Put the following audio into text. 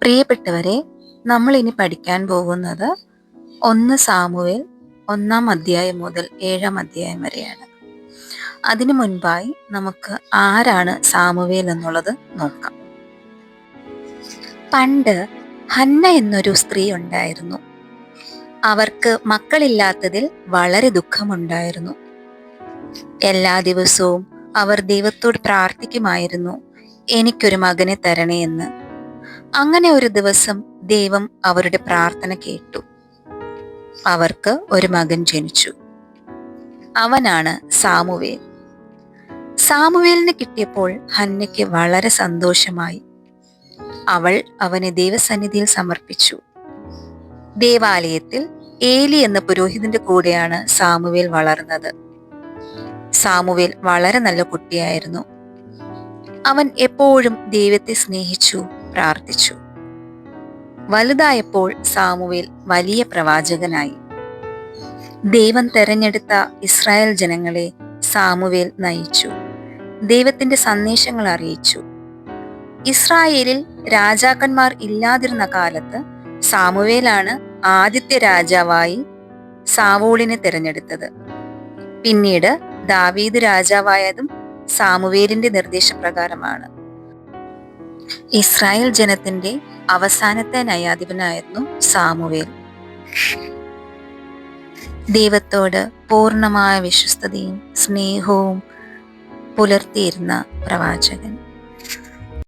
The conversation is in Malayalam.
പ്രിയപ്പെട്ടവരെ നമ്മൾ ഇനി പഠിക്കാൻ പോകുന്നത് ഒന്ന് സാമുവേൽ ഒന്നാം അധ്യായം മുതൽ ഏഴാം അധ്യായം വരെയാണ്. അതിനു മുൻപായി നമുക്ക് ആരാണ് സാമുവേൽ എന്നുള്ളത് നോക്കാം. പണ്ട് ഹന്ന എന്നൊരു സ്ത്രീ ഉണ്ടായിരുന്നു. അവർക്ക് മക്കളില്ലാത്തതിൽ വളരെ ദുഃഖമുണ്ടായിരുന്നു. എല്ലാ ദിവസവും അവർ ദൈവത്തോട് പ്രാർത്ഥിക്കുമായിരുന്നു എനിക്കൊരു മകനെ തരണേ എന്ന്. അങ്ങനെ ഒരു ദിവസം ദൈവം അവരുടെ പ്രാർത്ഥന കേട്ടു. അവർക്ക് ഒരു മകൻ ജനിച്ചു. അവനാണ് സാമുവേൽ. സാമുവേലിന് കിട്ടിയപ്പോൾ ഹന്നയ്ക്ക് വളരെ സന്തോഷമായി. അവൾ അവനെ ദൈവസന്നിധിയിൽ സമർപ്പിച്ചു. ദേവാലയത്തിൽ ഏലി എന്ന പുരോഹിതന്റെ കൂടെയാണ് സാമുവേൽ വളർന്നത്. സാമുവേൽ വളരെ നല്ല കുട്ടിയായിരുന്നു. അവൻ എപ്പോഴും ദൈവത്തെ സ്നേഹിച്ചു പ്രാർത്ഥിച്ചു. വലുതായപ്പോൾ സാമുവേൽ വലിയ പ്രവാചകനായി. ദൈവം തെരഞ്ഞെടുത്ത ഇസ്രായേൽ ജനങ്ങളെ സാമുവേൽ നയിച്ചു. ദൈവത്തിന്റെ സന്ദേശങ്ങൾ അറിയിച്ചു. ഇസ്രായേലിൽ രാജാക്കന്മാർ ഇല്ലാതിരുന്ന കാലത്ത് സാമുവേലാണ് ആദ്യത്തെ രാജാവായി സാവോളിനെ തിരഞ്ഞെടുത്തത്. പിന്നീട് ദാവീദ് രാജാവായതും സാമുവേലിന്റെ നിർദ്ദേശപ്രകാരമാണ്. ഇസ്രായേൽ ജനത്തിന്റെ അവസാനത്തെ നയാധിപനായിരുന്നു സാമുവേൽ. ദൈവത്തോട് പൂർണമായ വിശ്വസ്തയും സ്നേഹവും പുലർത്തിയിരുന്ന പ്രവാചകൻ.